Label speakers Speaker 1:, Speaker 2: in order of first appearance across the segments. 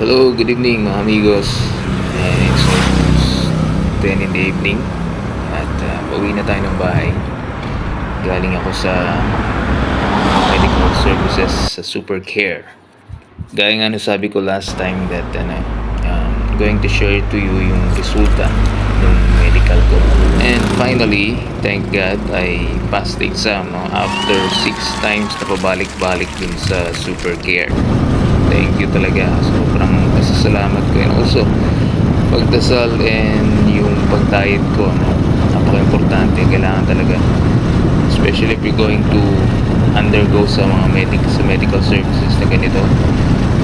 Speaker 1: Hello, good evening mga amigos. And it's almost 10 in the evening. At uh, na tayo ng bahay. Galing ako sa medical services sa Super Care. Gaya nga sabi ko last time that ano, um, going to share to you yung resulta ng medical ko. And finally, thank God, I passed the exam no, after 6 times na pabalik-balik dun sa Super Care. Thank you talaga. Sobrang pasasalamat ko. And also, pagdasal and yung pag-diet ko, no, napaka-importante. Kailangan talaga. Especially if you're going to undergo sa mga medic sa medical services na ganito.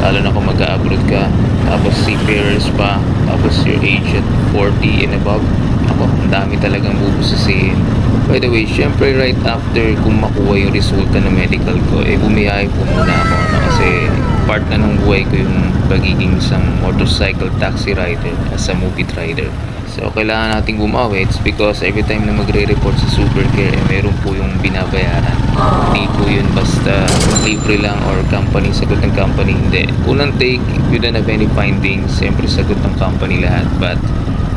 Speaker 1: Lalo na kung mag-abroad ka. Tapos seafarers pa. Tapos your age at 40 and above. Ako, ang dami talagang bubususin. By the way, syempre right after kung makuha yung resulta ng medical ko, eh bumiyahe po muna ako. No? Kasi part na ng buhay ko yung pagiging isang motorcycle taxi rider as a movie rider. So, kailangan nating bumawi. It's because every time na magre-report sa Supercare, eh, meron po yung binabayaran. Hindi po yun basta libre lang or company, sagot ng company. Hindi. Unang take, don't have any findings, siyempre sagot ng company lahat. But,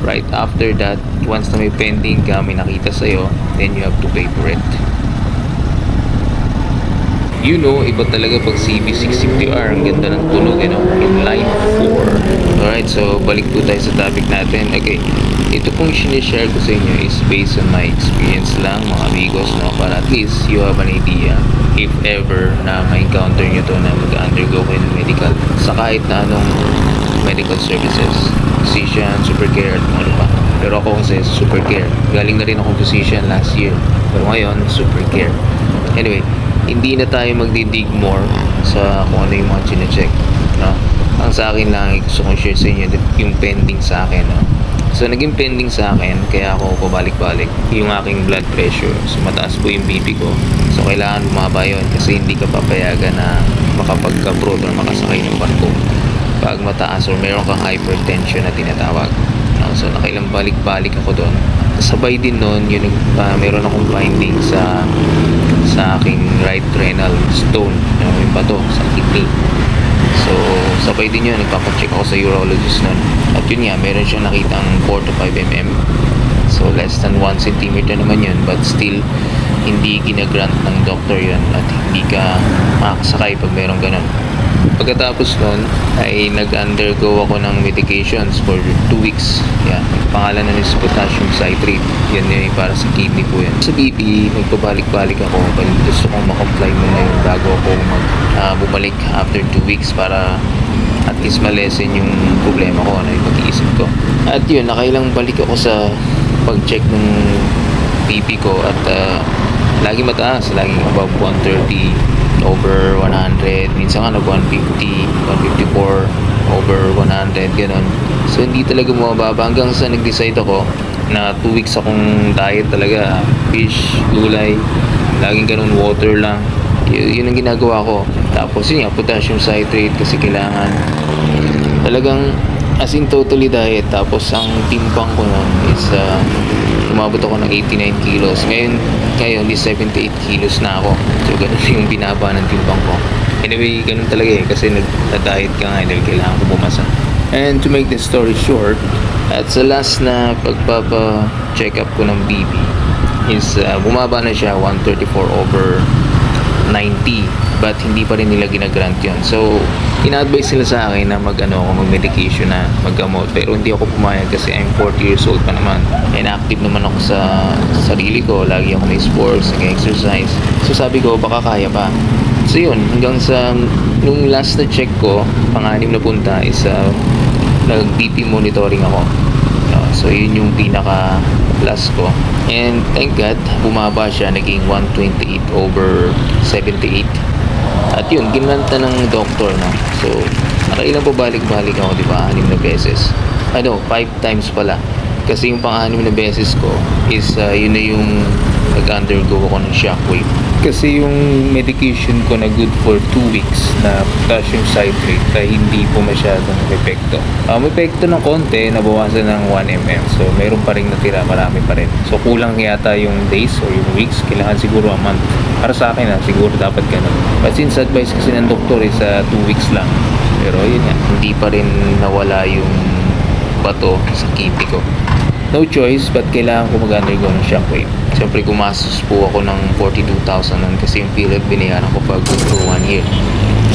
Speaker 1: right after that, once na may pending ka, may nakita sa'yo, then you have to pay for it. You know, iba talaga pag CB650R, ang ganda ng tunog, you know, in line 4. Alright, so balik po tayo sa topic natin. Okay, ito pong sinishare ko sa inyo is based on my experience lang, mga amigos, no, para at least you have an idea if ever na ma-encounter nyo to na mag-undergo kayo ng medical sa kahit na anong medical services, physician, super care, at ano pa. Pero ako kasi super care. Galing na rin akong physician last year. Pero ngayon, super care. Anyway, hindi na tayo magdidig more sa kung ano yung mga chinecheck. No? Ang sa akin lang, gusto kong share sa inyo yung pending sa akin. No? So, naging pending sa akin, kaya ako pabalik-balik yung aking blood pressure. So, mataas po yung BP ko. So, kailangan bumaba yun kasi hindi ka papayagan na makapagka-abroad or makasakay ng barko pag mataas or meron kang hypertension na tinatawag. No? So, nakailang balik-balik ako doon. Sabay din noon, yun, uh, meron akong finding sa sa aking right renal stone, yung, yung bato sa kidney. So, sabay din yun, nagpapacheck ako sa urologist nun. At yun nga, meron siyang nakitang 4 to 5 mm. So, less than 1 cm naman yun, but still, hindi ginagrant ng doctor yun at hindi ka makakasakay pag meron ganun. Pagkatapos nun, ay nag-undergo ako ng medications for 2 weeks. Yeah, pangalan na is potassium citrate. Yan yun para sa kidney po yan. Sa BP, nagpabalik-balik ako. Bali, gusto kong makomply muna yun bago ako mag, ah, bumalik after 2 weeks para at least malesen yung problema ko, ano yung pag-iisip ko. At yun, nakailang balik ako sa pag-check ng BP ko at ah, lagi mataas, laging above 130 over 100, minsan nga nag 150, 154, over 100, ganun. So, hindi talaga bumababa hanggang sa nag-decide ako na 2 weeks akong diet talaga, fish, gulay, laging ganun, water lang. Y- yun ang ginagawa ko. Tapos yun nga, potassium citrate kasi kailangan talagang as in totally diet. Tapos ang timpang ko nun is uh, umabot ako ng 89 kilos. Ngayon, ngayon is 78 kilos na ako. So, ganun yung binaba ng timpang ko. Anyway, ganun talaga eh. Kasi nag-diet ka nga, dahil kailangan ko bumasa. And to make the story short, at sa last na pagpapa-check up ko ng BP is uh, bumaba na siya 134 over 90 but hindi pa rin nila ginagrant yun so ina-advise nila sa akin na mag ano ako mag medication na maggamot. Pero hindi ako pumayag kasi I'm 40 years old pa naman. And active naman ako sa sarili ko. Lagi ako may sports nag-exercise. So sabi ko baka kaya pa. So yun. Hanggang sa nung last na check ko pang-anim na punta is uh, nag BP monitoring ako. No, so yun yung pinaka last ko. And thank God, bumaba siya, naging 128 over 78. At yun, ginranta ng doctor, no? So, nakailang pa balik-balik ako, di ba? Anim na beses. Ano, five times pala. Kasi yung pang-anim na beses ko is uh, yun na yung nag-undergo ako ng shockwave. Kasi yung medication ko na good for 2 weeks na potassium citrate ay hindi po masyadong epekto. Um, epekto ng konti, nabawasan ng 1 mm. So, meron pa rin natira, marami pa rin. So, kulang yata yung days or yung weeks. Kailangan siguro a month. Para sa akin, ah, siguro dapat ganun. But since advice kasi ng doktor is 2 weeks lang, Pero yun nga, hindi pa rin nawala yung bato sa kipi ko. No choice, but kailangan ko mag-undergo ng shockwave. Siyempre, gumastos po ako ng 42,000 nun kasi yung period binayaran ko pag for one year.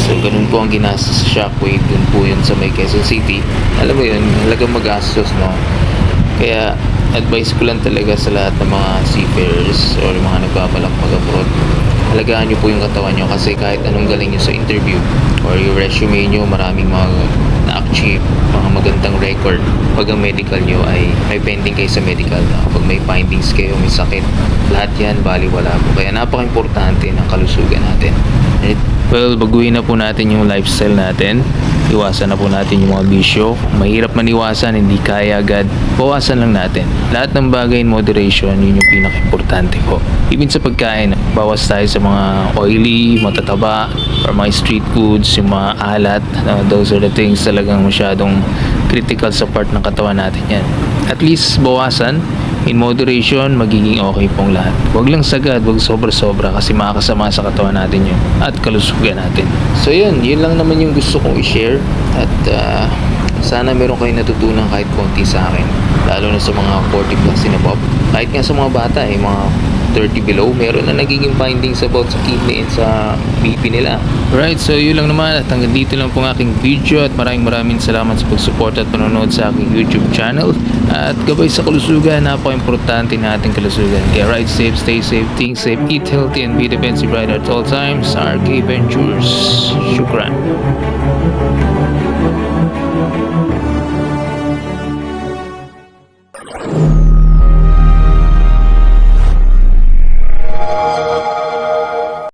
Speaker 1: So, ganun po ang ginastos sa shockwave. Dun po yun sa may Quezon City. Alam mo yun, halagang magastos, no? Kaya, advice ko lang talaga sa lahat ng mga seafarers or mga nagbabalak mag-abroad. Halagaan nyo po yung katawan nyo kasi kahit anong galing nyo sa interview or yung resume nyo, maraming mga na-achieve, mga magandang record. Pag ang medical nyo ay may pending kayo sa medical na pag may findings kayo, may sakit, lahat yan baliwala po. Kaya napaka-importante ng kalusugan natin. Right? Well, baguhin na po natin yung lifestyle natin. Iwasan na po natin yung mga bisyo. Mahirap maniwasan, hindi kaya agad. Bawasan lang natin. Lahat ng bagay in moderation, yun yung pinaka-importante po. Even sa pagkain, bawas tayo sa mga oily, matataba, or mga street foods, yung mga alat. Uh, those are the things talagang masyadong critical sa part ng katawan natin yan. At least bawasan, in moderation, magiging okay pong lahat. Huwag lang sagad, huwag sobra-sobra kasi makakasama sa katawan natin yun at kalusugan natin. So yun, yun lang naman yung gusto kong i-share at ah, sana meron kayong natutunan kahit konti sa akin. Lalo na sa mga 40 plus and above. Kahit nga sa mga bata, eh, mga 30 below, meron na nagiging findings about sa kidney and sa BP nila. Right, so yun lang naman at hanggang dito lang po ang aking video at maraming maraming salamat sa pag-support at panonood sa aking YouTube channel. At gabay sa kalusugan, napaka-importante na ating kalusugan. Kaya ride safe, stay safe, think safe, eat healthy, and be defensive right at all times. RK Ventures. Shukran.